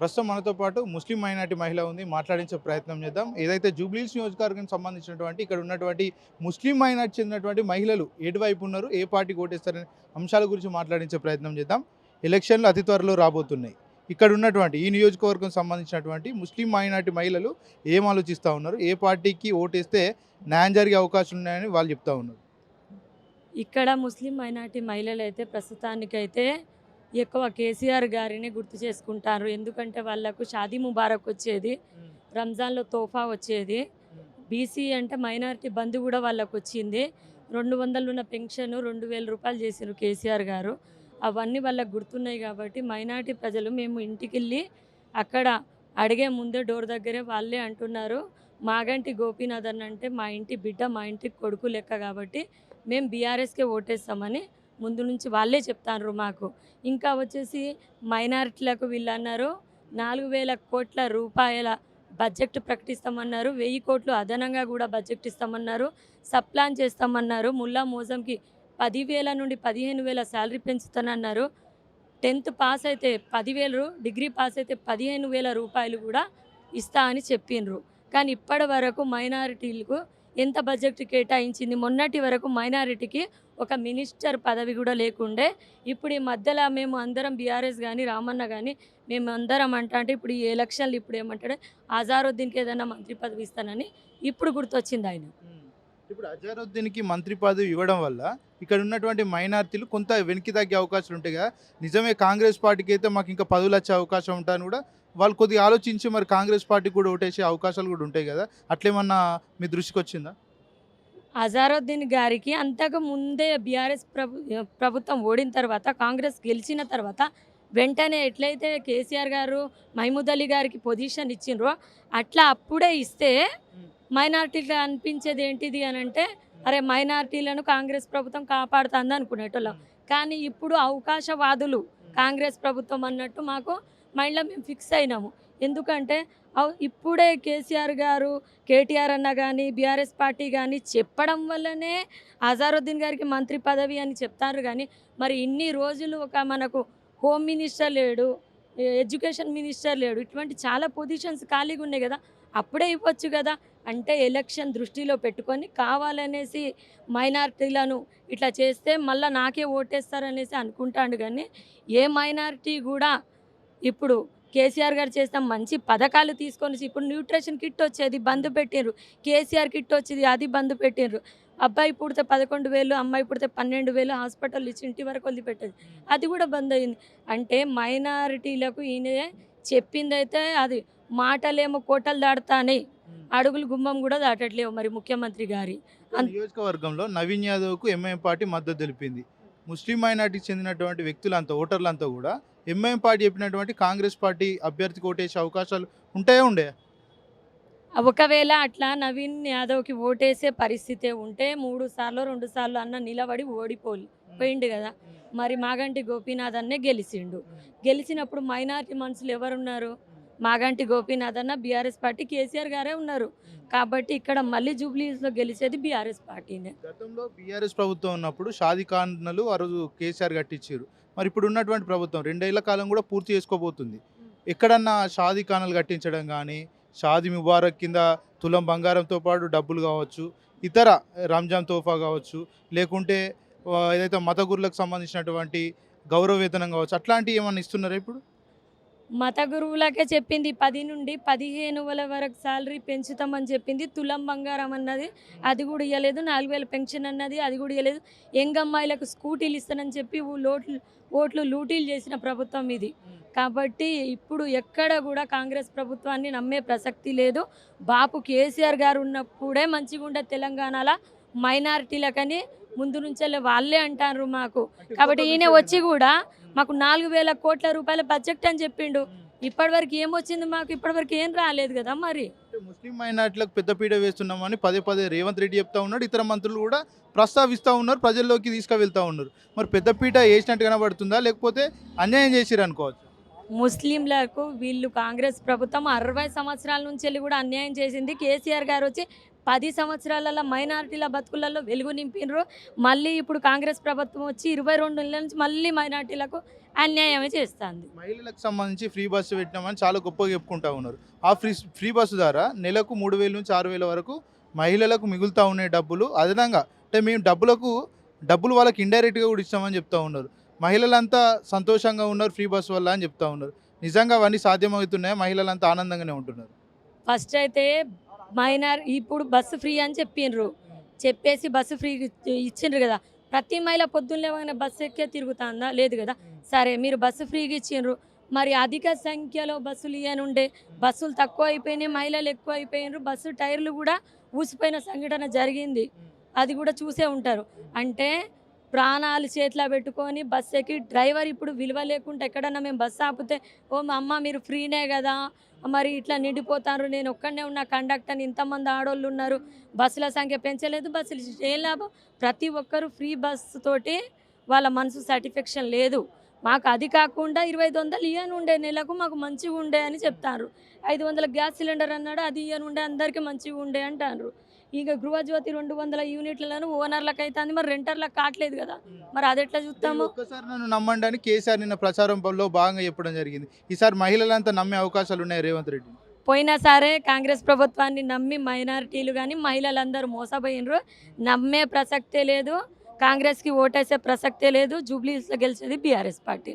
ప్రస్తుతం మనతో పాటు ముస్లిం మైనార్టీ మహిళ ఉంది. మాట్లాడించే ప్రయత్నం చేద్దాం. ఏదైతే జూబ్లీస్ నియోజకవర్గానికి సంబంధించినటువంటి ఇక్కడ ఉన్నటువంటి ముస్లిం మైనార్టీ చెందినటువంటి మహిళలు ఎటువైపు ఉన్నారు ఏ పార్టీకి ఓటేస్తారనే అంశాల గురించి మాట్లాడించే ప్రయత్నం చేద్దాం. ఎలక్షన్లు అతి త్వరలో రాబోతున్నాయి. ఇక్కడ ఉన్నటువంటి ఈ నియోజకవర్గం సంబంధించినటువంటి ముస్లిం మైనార్టీ మహిళలు ఏం ఆలోచిస్తూ ఉన్నారు? ఏ పార్టీకి ఓటేస్తే న్యాయం జరిగే అవకాశం ఉన్నాయని వాళ్ళు చెప్తా ఉన్నారు. ఇక్కడ ముస్లిం మైనార్టీ మహిళలు అయితే ప్రస్తుతానికైతే ఎక్కువ కేసీఆర్ గారిని గుర్తు చేసుకుంటారు. ఎందుకంటే వాళ్ళకు షాదీ ముబారక్ వచ్చేది రంజాన్లో తోఫా వచ్చేది. బీసీ అంటే మైనారిటీ బంధు కూడా వాళ్ళకు వచ్చింది. రెండు వందలు ఉన్న పెన్షన్ రెండు వేల రూపాయలు చేసారు కేసీఆర్ గారు. అవన్నీ వాళ్ళకు గుర్తున్నాయి కాబట్టి మైనారిటీ ప్రజలు మేము ఇంటికి వెళ్ళి అక్కడ అడిగే ముందే డోర్ దగ్గరే వాళ్ళే అంటున్నారు. మాగంటి గోపీనాథ్ అన్న అంటే మా ఇంటి బిడ్డ మా ఇంటి కొడుకు లెక్క కాబట్టి మేము బీఆర్ఎస్కే ఓటేస్తామని ముందు నుంచి వాళ్ళే చెప్తారు మాకు. ఇంకా వచ్చేసి మైనారిటీలకు వీళ్ళు అన్నారు నాలుగు వేల కోట్ల రూపాయల బడ్జెట్ ప్రకటిస్తామన్నారు వెయ్యి కోట్లు అదనంగా కూడా బడ్జెట్ ఇస్తామన్నారు సప్లాన్ చేస్తామన్నారు ముల్లా మోజంకి పదివేల నుండి పదిహేను వేల శాలరీ పెంచుతానన్నారు. టెన్త్ పాస్ అయితే పదివేలు డిగ్రీ పాస్ అయితే పదిహేను వేల రూపాయలు కూడా ఇస్తా అని చెప్పిండ్రు. కానీ ఇప్పటి వరకు మైనారిటీలకు ఎంత బడ్జెట్ కేటాయించింది? మొన్నటి వరకు మైనారిటీకి ఒక మినిస్టర్ పదవి కూడా లేకుండే ఇప్పుడు ఈ మధ్యలో మేము అందరం బీఆర్ఎస్ కానీ రామన్న కానీ మేము అందరం అంట అంటే ఇప్పుడు ఈ ఎలక్షన్లు ఇప్పుడు ఏమంటాడు అజారుద్దీన్కి ఏదైనా మంత్రి పదవి ఇస్తానని ఇప్పుడు గుర్తొచ్చింది ఆయన. ఇప్పుడు అజారుద్దీన్కి మంత్రి పదవి ఇవ్వడం వల్ల ఇక్కడ ఉన్నటువంటి మైనార్టీలు కొంత వెనక్కి తగ్గే అవకాశాలు ఉంటాయి కదా. నిజమే కాంగ్రెస్ పార్టీకి అయితే మాకు ఇంకా పదవులు వచ్చే అవకాశం ఉంటాయని కూడా వాళ్ళు కొద్దిగా ఆలోచించి మరి కాంగ్రెస్ పార్టీకి కూడా ఓటేసే అవకాశాలు కూడా ఉంటాయి కదా. అట్లేమన్నా మీ దృష్టికి వచ్చిందా? అజారుద్దీన్ గారికి అంతకు ముందే బీఆర్ఎస్ ప్రభు ప్రభుత్వం ఓడిన తర్వాత కాంగ్రెస్ గెలిచిన తర్వాత వెంటనే ఎట్లయితే కేసీఆర్ గారు మహమూద్ అలీ గారికి పొజిషన్ ఇచ్చిండ్రో అట్లా అప్పుడే ఇస్తే మైనార్టీలు అనిపించేది ఏంటిది అని అంటే అరే మైనార్టీలను కాంగ్రెస్ ప్రభుత్వం కాపాడుతుంది అనుకునేటోళ్ళం. కానీ ఇప్పుడు అవకాశవాదులు కాంగ్రెస్ ప్రభుత్వం అన్నట్టు మాకు మైండ్లో మేము ఫిక్స్ అయినాము. ఎందుకంటే ఇప్పుడే కేసీఆర్ గారు కేటీఆర్ అన్న కానీ బీఆర్ఎస్ పార్టీ కానీ చెప్పడం వల్లనే అజారుద్దీన్ గారికి మంత్రి పదవి అని చెప్తారు కానీ మరి ఇన్ని రోజులు ఒక మనకు హోమ్ మినిస్టర్ లేడు ఎడ్యుకేషన్ మినిస్టర్ లేడు ఇటువంటి చాలా పొజిషన్స్ ఖాళీగా ఉన్నాయి కదా అప్పుడే ఇవ్వచ్చు కదా. అంటే ఎలక్షన్ దృష్టిలో పెట్టుకొని కావాలనేసి మైనారిటీలను ఇట్లా చేస్తే మళ్ళీ నాకే ఓటేస్తారనేసి అనుకుంటాడు కానీ ఏ మైనారిటీ కూడా ఇప్పుడు కేసీఆర్ గారు చేసిన మంచి పథకాలు తీసుకొని ఇప్పుడు న్యూట్రిషన్ కిట్ వచ్చేది బంద్ పెట్టిండ్రు కేసీఆర్ కిట్ వచ్చేది అది బంద్ పెట్టిండ్రు అబ్బాయి పుడితే పదకొండు వేలు అమ్మాయి పుడితే పన్నెండు వేలు హాస్పిటల్ ఇచ్చి ఇంటి వరకు వదిలిపెట్టేది అది కూడా బంద్ అయింది. అంటే మైనారిటీలకు ఈయన చెప్పిందైతే అది మాటలేమో కోటలు దాటుతానే అడుగులు గుమ్మం కూడా దాటట్లేవు మరి ముఖ్యమంత్రి గారి. నియోజకవర్గంలో నవీన్ యాదవ్కు ఎంఐఎం పార్టీ మద్దతు తెలిపింది. ముస్లిం మైనార్టీకి చెందినటువంటి వ్యక్తులంతా ఓటర్లంతా కూడా ఎంఐఎం పార్టీ చెప్పినటువంటి కాంగ్రెస్ పార్టీ అభ్యర్థికి ఓటేసే అవకాశాలు ఉంటాయా ఉండే? ఒకవేళ అట్లా నవీన్ యాదవ్కి ఓటేసే పరిస్థితి ఉంటే మూడు సార్లు రెండు సార్లు అన్న నిలబడి ఓడిపోయి పోయిండు కదా. మరి మాగంటి గోపీనాథ్ అన్నే గెలిచిండు గెలిచినప్పుడు మైనారిటీ మనుషులు ఎవరున్నారు? మాగంటి గోపీనాథ్ అన్న బీఆర్ఎస్ పార్టీ కేసీఆర్ గారే ఉన్నారు. కాబట్టి ఇక్కడ మళ్ళీ జూబ్లీస్లో గెలిచేది బీఆర్ఎస్ పార్టీనే. గతంలో బీఆర్ఎస్ ప్రభుత్వం ఉన్నప్పుడు షాదీ ఖాన్లు ఆ రోజు కేసీఆర్ కట్టించారు. మరి ఇప్పుడు ఉన్నటువంటి ప్రభుత్వం రెండేళ్ళ కాలం కూడా పూర్తి చేసుకోబోతుంది. ఎక్కడన్నా షాదీ ఖానాలు కట్టించడం కానీ షాదీ ముబారక్ కింద తులం బంగారంతో పాటు డబ్బులు కావచ్చు ఇతర రంజాన్ తోఫా కావచ్చు లేకుంటే ఏదైతే మత గురులకు సంబంధించినటువంటి గౌరవ వేతనం కావచ్చు అట్లాంటివి ఏమన్నా ఇస్తున్నారా ఇప్పుడు? మత గురువులకే చెప్పింది పది నుండి పదిహేను వేల వరకు శాలరీ పెంచుతామని చెప్పింది తులం బంగారం అన్నది. అది కూడా ఇవ్వలేదు నాలుగు వేల పెన్షన్ అన్నది. అది కూడా ఇవ్వలేదు యంగ్ అమ్మాయిలకు స్కూటీలు ఇస్తానని చెప్పి లోట్లు ఓట్లు లూటీలు చేసిన ప్రభుత్వం ఇది. కాబట్టి ఇప్పుడు ఎక్కడ కూడా కాంగ్రెస్ ప్రభుత్వాన్ని నమ్మే ప్రసక్తి లేదు. బాపు కేసీఆర్ గారు ఉన్నప్పుడే మంచిగా ఉండే తెలంగాణలో మైనారిటీలకని ముందు నుంచే వాళ్ళే అంటారు మాకు. కాబట్టి ఈయన వచ్చి కూడా మాకు నాలుగు వేల కోట్ల రూపాయల బడ్జెట్ అని చెప్పిండు. ఇప్పటివరకు ఏమొచ్చింది మాకు? ఇప్పటివరకు ఏం రాలేదు కదా మరి. ముస్లిం మైనార్టీలకు పెద్దపీట వేస్తున్నామని పదే పదే రేవంత్ రెడ్డి చెప్తా ఉన్నాడు. ఇతర మంత్రులు కూడా ప్రస్తావిస్తూ ఉన్నారు ప్రజల్లోకి తీసుకువెళ్తా ఉన్నారు. మరి పెద్దపీట వేసినట్టు కనబడుతుందా? లేకపోతే అన్యాయం చేసిరు అనుకోవచ్చు? ముస్లింలకు వీళ్ళు కాంగ్రెస్ ప్రభుత్వం అరవై సంవత్సరాల నుంచి వెళ్ళి కూడా అన్యాయం చేసింది. కేసీఆర్ గారు వచ్చి పది సంవత్సరాలలో మైనారిటీల బతుకులలో వెలుగు నింపినరు మళ్ళీ ఇప్పుడు కాంగ్రెస్ ప్రభుత్వం వచ్చి ఇరవై రెండు నెలల నుంచి మళ్ళీ మైనారిటీలకు అన్యాయమే చేస్తుంది. మహిళలకు సంబంధించి ఫ్రీ బస్సు పెట్టినామని చాలా గొప్పగా చెప్పుకుంటా ఉన్నారు. ఆ ఫ్రీ ఫ్రీ బస్సు ద్వారా నెలకు మూడు వేల నుంచి ఆరు వేల వరకు మహిళలకు మిగులుతూ ఉన్నాయి డబ్బులు అదనంగా అంటే మేము డబ్బులకు డబ్బులు వాళ్ళకి ఇండైరెక్ట్గా కూడా ఇస్తామని చెప్తా ఉన్నారు. మహిళలంతా సంతోషంగా ఉన్నారు ఫ్రీ బస్సు వల్ల అని చెప్తా ఉన్నారు. నిజంగా అవన్నీ సాధ్యమవుతున్నాయి? మహిళలంతా ఆనందంగానే ఉంటున్నారు. ఫస్ట్ అయితే మైనార్ ఇప్పుడు బస్సు ఫ్రీ అని చెప్పిండ్రు చెప్పేసి బస్సు ఫ్రీ ఇచ్చిండ్రు కదా. ప్రతి మహిళ పొద్దున్న లేవగానే బస్సు ఎక్కే తిరుగుతుందా? లేదు కదా. సరే మీరు బస్సు ఫ్రీగా ఇచ్చిండ్రు. మరి అధిక సంఖ్యలో బస్సులు ఇయ్యనుండే. బస్సులు తక్కువ అయిపోయినాయి మహిళలు ఎక్కువ అయిపోయినారు బస్సు టైర్లు కూడా ఊసిపోయిన సంఘటన జరిగింది. అది కూడా చూసే ఉంటారు. అంటే ప్రాణాలు చేతిలో పెట్టుకొని బస్సు ఎక్కి డ్రైవర్ ఇప్పుడు విలువ లేకుండా ఎక్కడన్నా మేము బస్సు ఆపితే ఓ మా అమ్మ మీరు ఫ్రీనే కదా మరి ఇట్లా నిండిపోతారు నేను ఒక్కడనే ఉన్న కండక్టర్ ఇంతమంది ఆడోళ్ళు ఉన్నారు బస్సుల సంఖ్య పెంచలేదు బస్సులు ఏం లాభం? ప్రతి ఒక్కరు ఫ్రీ బస్సు తోటి వాళ్ళ మనసు సాటిస్ఫాక్షన్ లేదు. మాకు అది కాకుండా ఇరవై ఐదు వందలు ఇయ్యను ఉండే నెలకు మాకు మంచిగా ఉండే అని చెప్తారు. ఐదు వందల గ్యాస్ సిలిండర్ అన్నాడు అది ఇయ్యను ఉండే అందరికీ మంచిగా ఉండే అంటారు. ఇక గృహజ్యోతి రెండు వందల యూనిట్లను ఓనర్లకు అవుతుంది మరి రెంటర్లకు కావట్లేదు కదా. మరి అది ఎట్లా చూస్తాము ఒక్కసారి నన్ను నమ్మండి అని కేసీఆర్ నిన్న ప్రచారంలో భాగంగా చెప్పడం జరిగింది. ఈసారి మహిళలంతా నమ్మే అవకాశాలు ఉన్నాయి రేవంత్ రెడ్డి. పోయినా సరే కాంగ్రెస్ ప్రభుత్వాన్ని నమ్మి మైనారిటీలు కానీ మహిళలందరూ మోసపోయినరు. నమ్మే ప్రసక్తే లేదు. కాంగ్రెస్కి ఓటేసే ప్రసక్తే లేదు. జూబ్లీస్లో గెలిచేది బీఆర్ఎస్ పార్టీ.